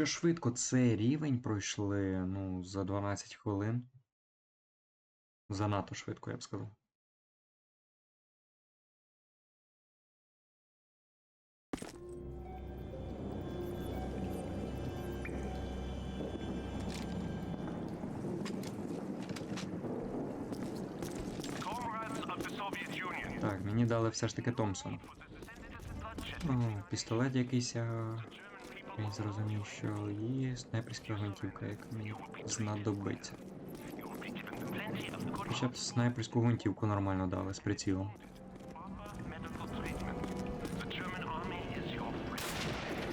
Що швидко цей рівень пройшли, ну, за 12 хвилин. Занадто швидко, я б сказав. Так, мені дали все ж таки Томпсон. О, пістолет якийсь, а... Я зрозумів, що є снайперська гвинтівка, яка мені знадобиться. Хоча б снайперську гвинтівку нормально дали з прицілом.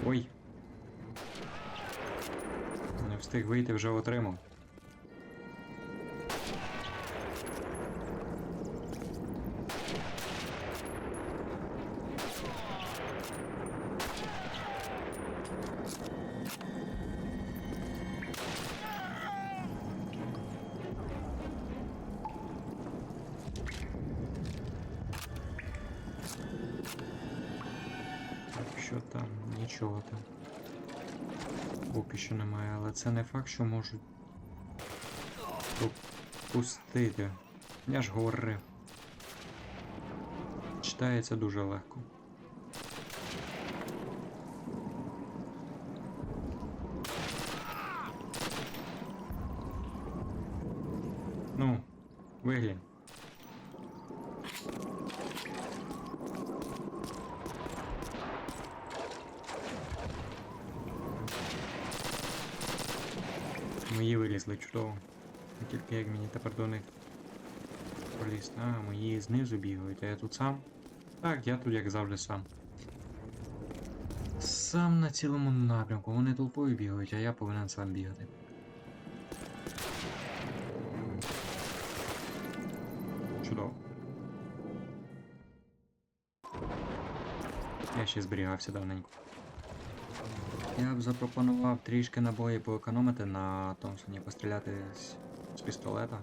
Ой. Не встиг вийти, вже отримав. Факт, що можуть пропустити. Я ж говорив. Читається дуже легко. Ну, виглянь. Мої вилізли чудово. Тільки як мені тепер до них поліз. А, мої знизу бігають, а я тут сам. Так, я тут як завжди сам. Сам на цілому напрямку. Вони толпою бігають, а я повинен сам бігати. Чудово. Я ще зберігався давненько. Я б запропонував трішки набої поекономити на Томпсоні, постріляти з, з пістолета.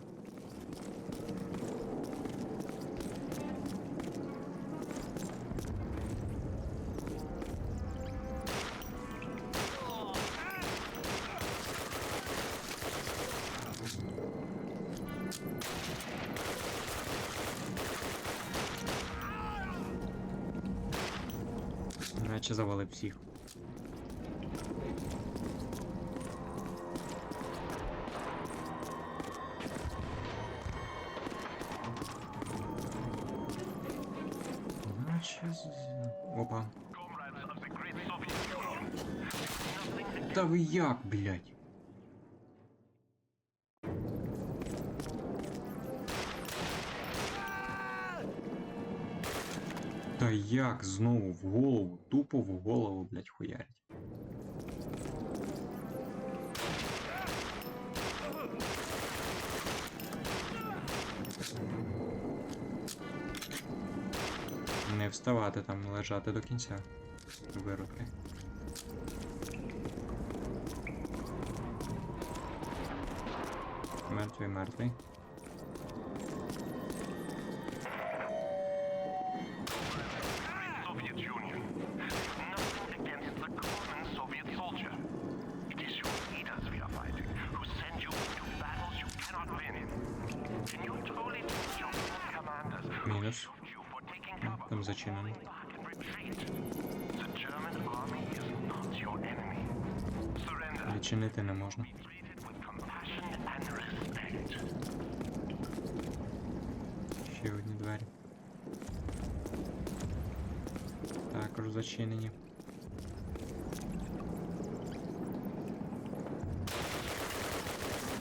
Наче завалив всіх. Та ви як, блядь? Та як знову в голову, тупо в голову, блядь, хуярить. Не вставати там, лежати до кінця. Виродки. Commanders who Мінус. Ну, Там зачинено. Відчинити не можна. Зачинені.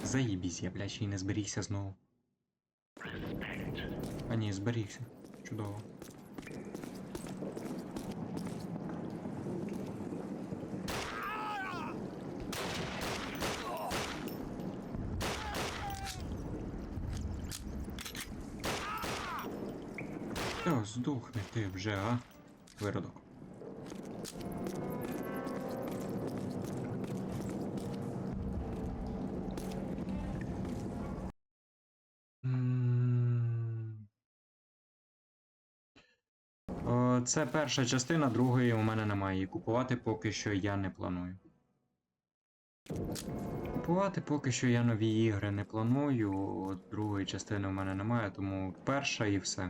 Заїбісь, я, блядь, ще й не зберігся знову. А ні, зберігся. Чудово. Та здохни ти вже, а? Виродок. Це перша частина, другої у мене немає. І купувати поки що я не планую. Купувати поки що я нові ігри не планую. От другої частини в мене немає, тому перша і все.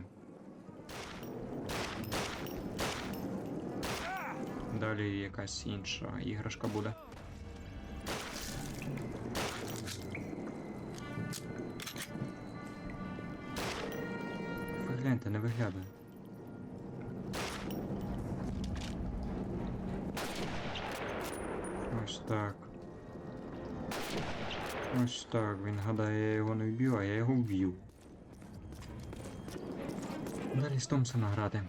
Далі якась інша іграшка буде. Гляньте, не виглядає. Ось так. Ось так. Він гадає, я його не вб'ю, а я його вб'ю. Далі з Томпсона грати.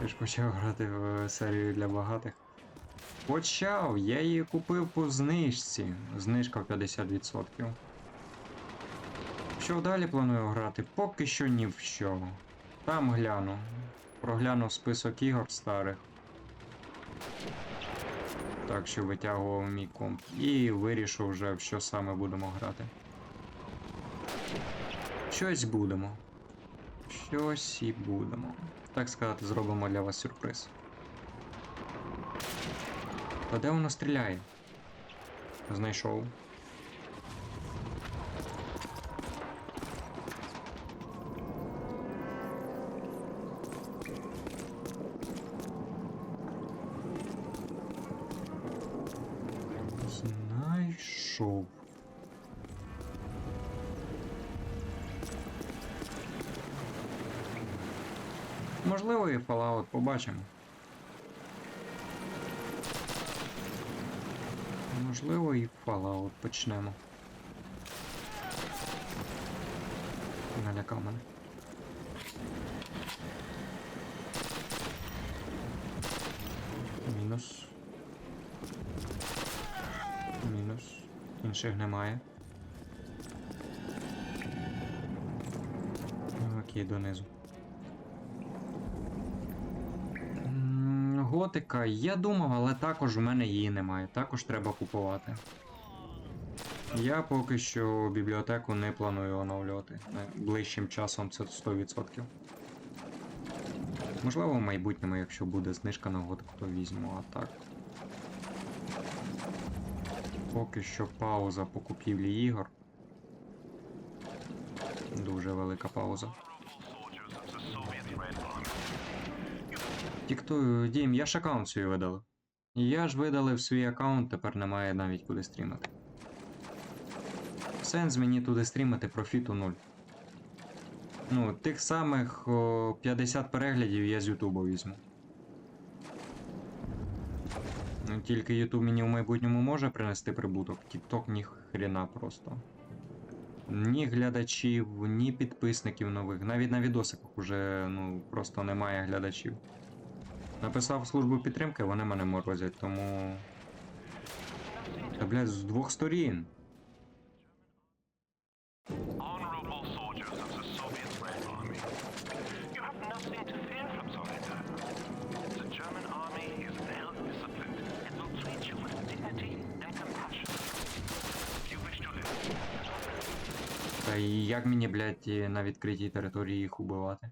Ти ж почав грати в серію для багатих. Почав! Я її купив по знижці. Знижка в 50%. Що далі планую грати? Поки що ні в що. Там гляну. Проглянув список ігор старих. Так що витягував мій комп. І вирішив вже в що саме будемо грати. Щось будемо. Щось і будемо. Так сказати, зробимо для вас сюрприз. Та де воно стріляє? Знайшов. Знайшов. Можливо, і Fallout побачимо. Можливо, і Fallout почнемо. Налякав мене. Мінус. Мінус. Інших немає. Ну, Окей, донизу. Готика, я думав, але також в мене її немає. Також треба купувати. Я поки що бібліотеку не планую оновлювати. Ближчим часом це 100%. Можливо, в майбутньому, якщо буде знижка на готику, то візьму, а так. Поки що пауза по купівлі ігор. Дуже велика пауза. Диктую, Дім, я ж аккаунт свій видалив. Я ж видалив свій аккаунт, тепер немає навіть куди стрімити. Сенс мені туди стрімити профіту 0. Ну, тих самих о, 50 переглядів я з Ютубу візьму. Ну, тільки Ютуб мені в майбутньому може принести прибуток, TikTok ні хрена просто. Ні глядачів, ні підписників нових. Навіть на відосиках уже ну, просто немає глядачів. Написав службу підтримки, вони мене морозять, тому. Та блядь, з двох сторін. І як мені, блядь, на відкритій території їх убивати?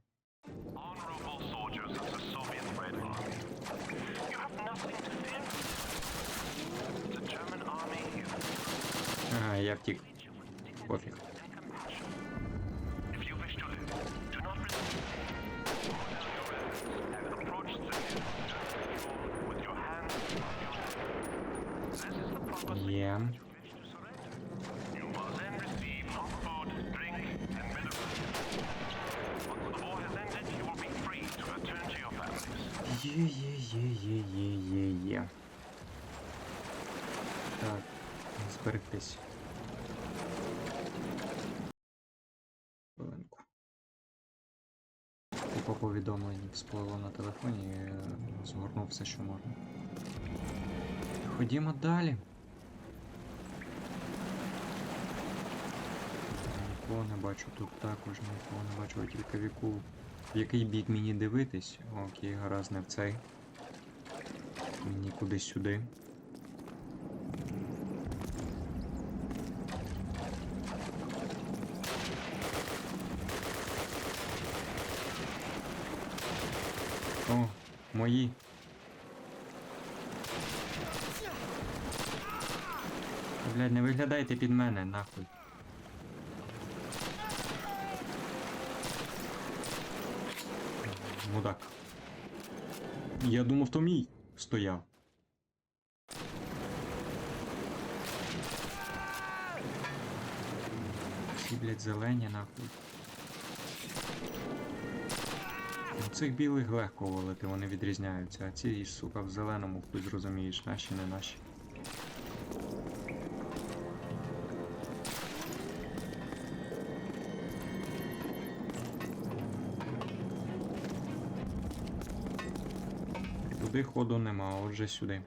Ага, я втік. the Купа повідомлень всплило на телефоні, і е, згорнув все, що можна. Ходімо далі. Нікого не бачу тут також, нікого не бачу, а тільки віку. В який бік мені дивитись? Окей, гаразд не в цей. Мені кудись сюди. мої. Блядь, не виглядайте під мене, нахуй. Мудак. Я думав, то мій стояв. Всі, блядь, зелені, нахуй. Цих білих легко валити, вони відрізняються, а ці, сука, в зеленому хуй зрозумієш, наші не наші. Туди ходу нема, отже сюди.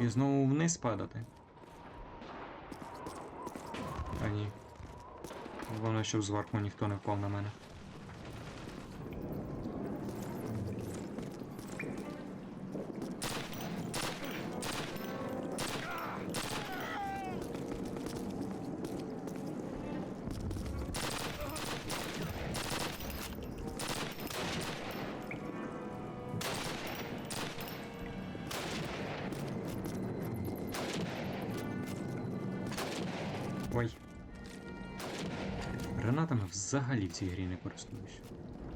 І знову вниз падати. А ні. Головне, щоб зверху ніхто не впав на мене. В цій грі не користуюсь.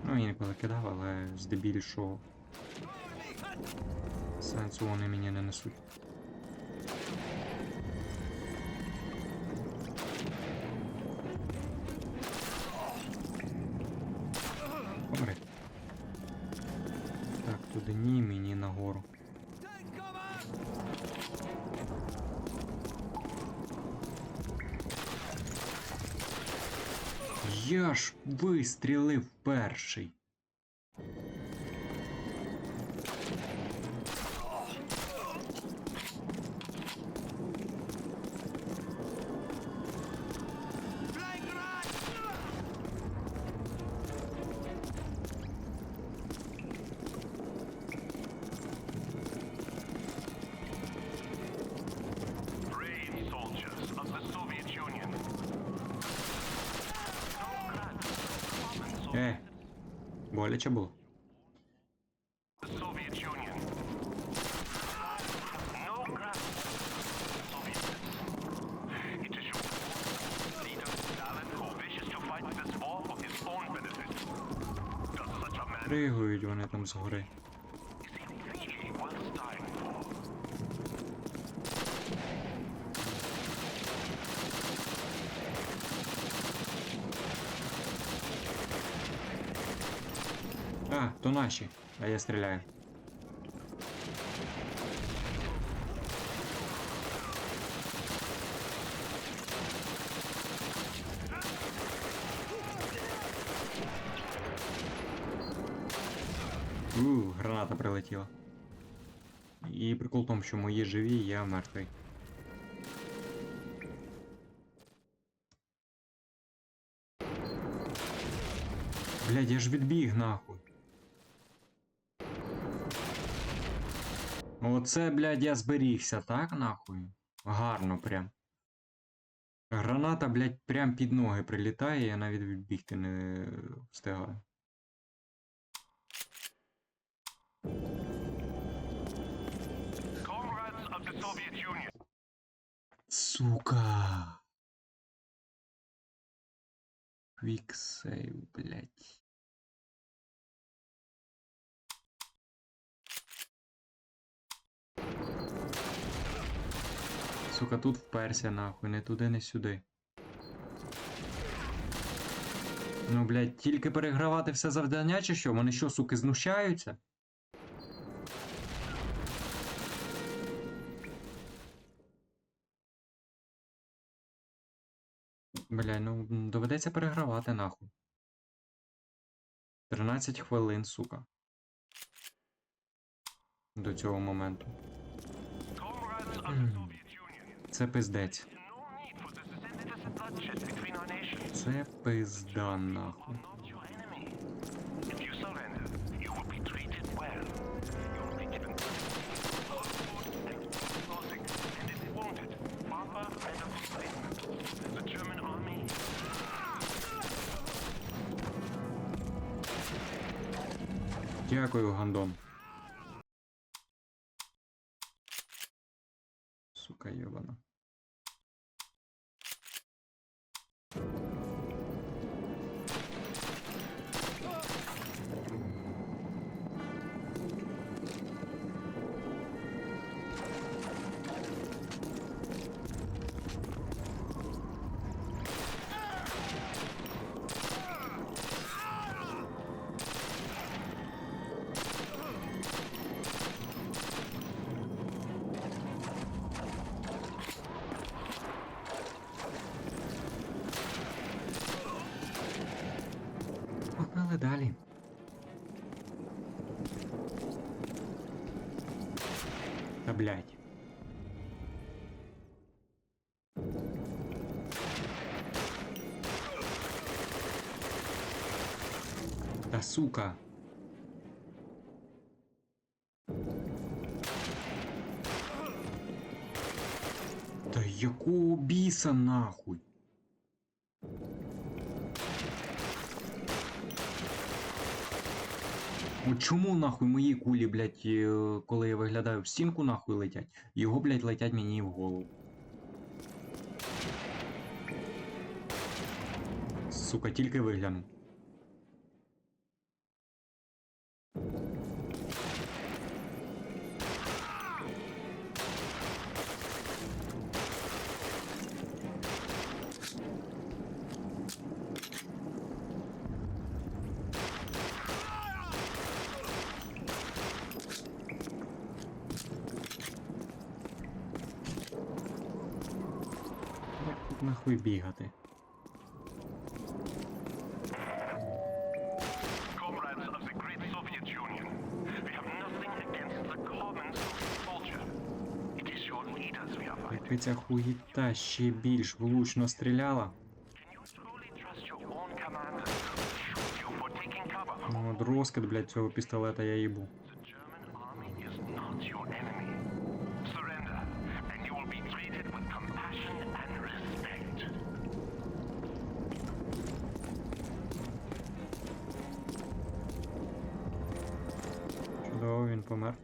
Ну, я ніколи кидав, але здебільшого сенсу вони мені не несуть. Помри. Так, туди ні, мені нагору. Я ж вистрілив перший. Such a було. Пригають вони там згори. Наші, а я стріляю. У, граната прилетіла. І прикол в тому, що мої живі, я мертвий. Блядь, я ж відбіг нахуй. Оце, блядь, я зберігся, так нахуй? Гарно прям. Граната, блядь, прям під ноги прилітає, я навіть відбігти не встигаю. Soviet Union. Сука. Quick save, блядь. Сука, тут вперся нахуй, не туди, не сюди. Ну, блядь, тільки перегравати все завдання чи що? Вони що, суки, знущаються? Бля, ну доведеться перегравати нахуй. 13 хвилин, сука. До цього моменту. Mm. Це пиздець. Це пизда нахуй. Дякую, Гандон. Далі. Та блядь. Та сука. Та якого біса нахуй? Чому нахуй мої кулі, блядь, е, коли я виглядаю в стінку, нахуй летять, його, блядь, летять мені в голову. Сука, тільки вигляну. Хуїта ще більш влучно стріляла, ну от розкид, блядь, цього пістолета я їбу. The German army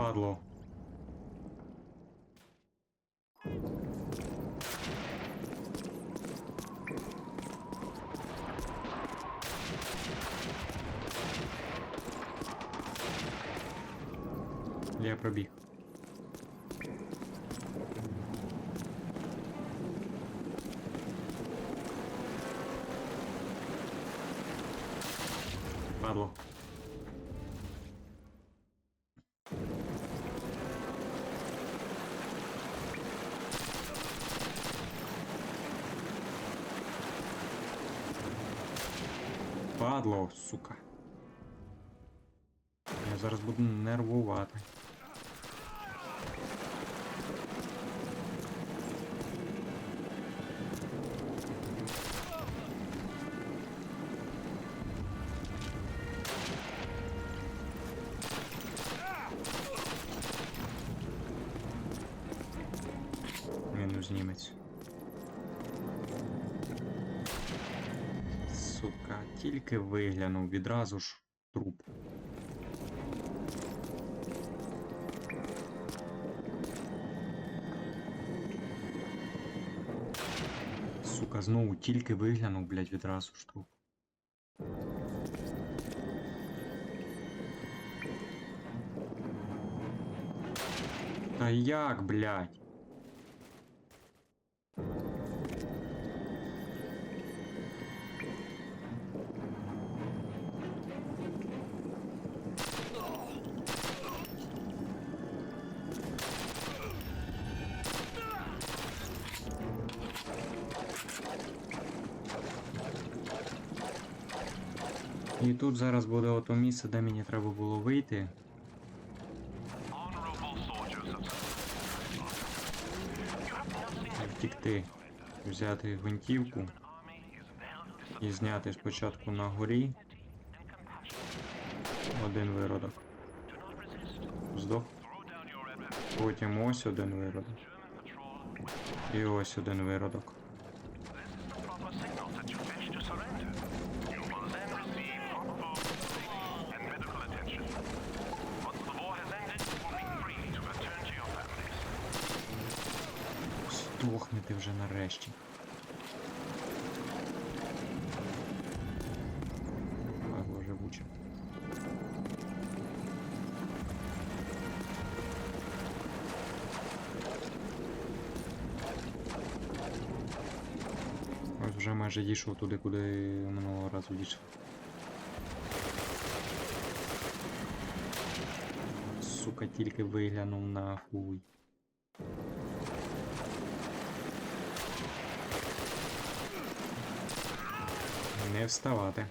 Padlo. Падло, сука. Я зараз буду нервувати. Тільки виглянув відразу ж труп. Сука, знову тільки виглянув, блядь, відразу ж труп. Та як, блядь? Тут зараз буде ото місце, де мені треба було вийти. Втікти, взяти гвинтівку і зняти спочатку на горі один виродок. Здох. Потім ось один виродок. І ось один виродок. Здохнете вже нарешті. Падло живуче. Ось вже майже дійшов туди, куди минулого разу дійшов. Сука, тільки виглянув нахуй. Не вставати.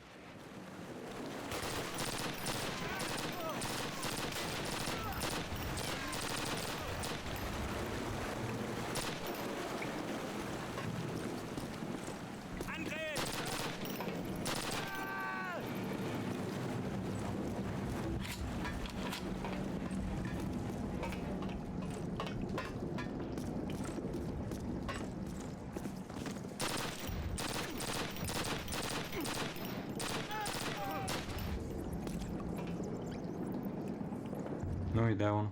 Ну і де он?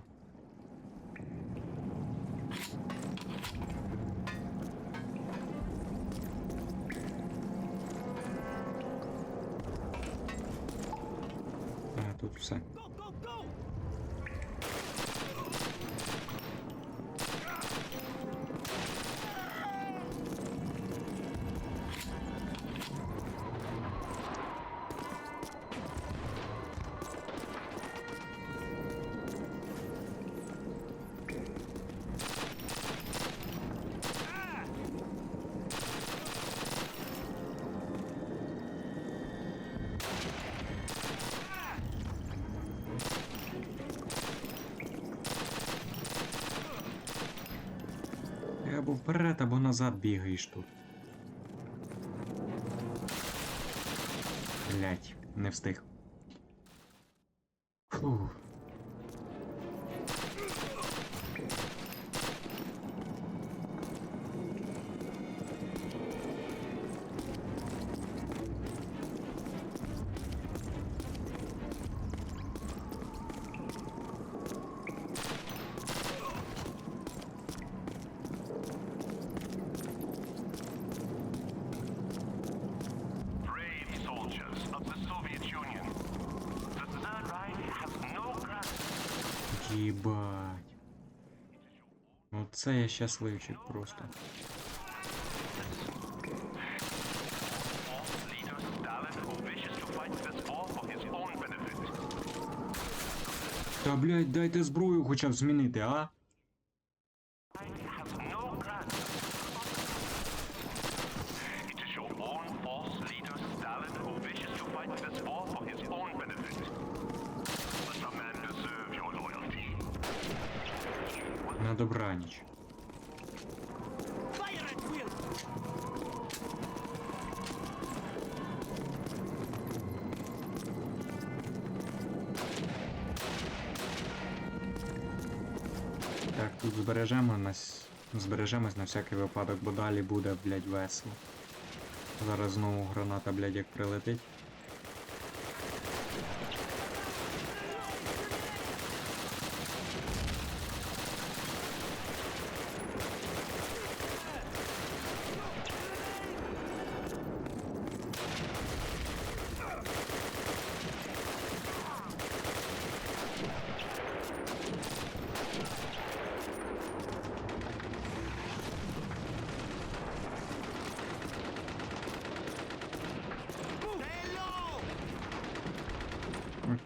А, вперед, або назад бігаєш тут. Блять, не встиг. Фух. For я щасливчик просто. Та блять, дайте зброю хоча б змінити, а? На всякий випадок, бо далі буде, блядь, весело. Зараз знову граната, блядь, як прилетить.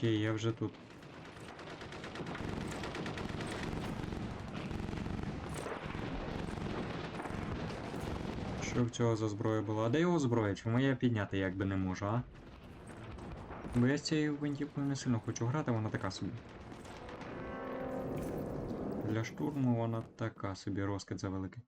Окей, я вже тут. Що в цього за зброя була? А де його зброя? Чому я підняти якби не можу, а? Бо я з цією гвинтівкою не сильно хочу грати, вона така собі. Для штурму вона така собі розкид завеликий.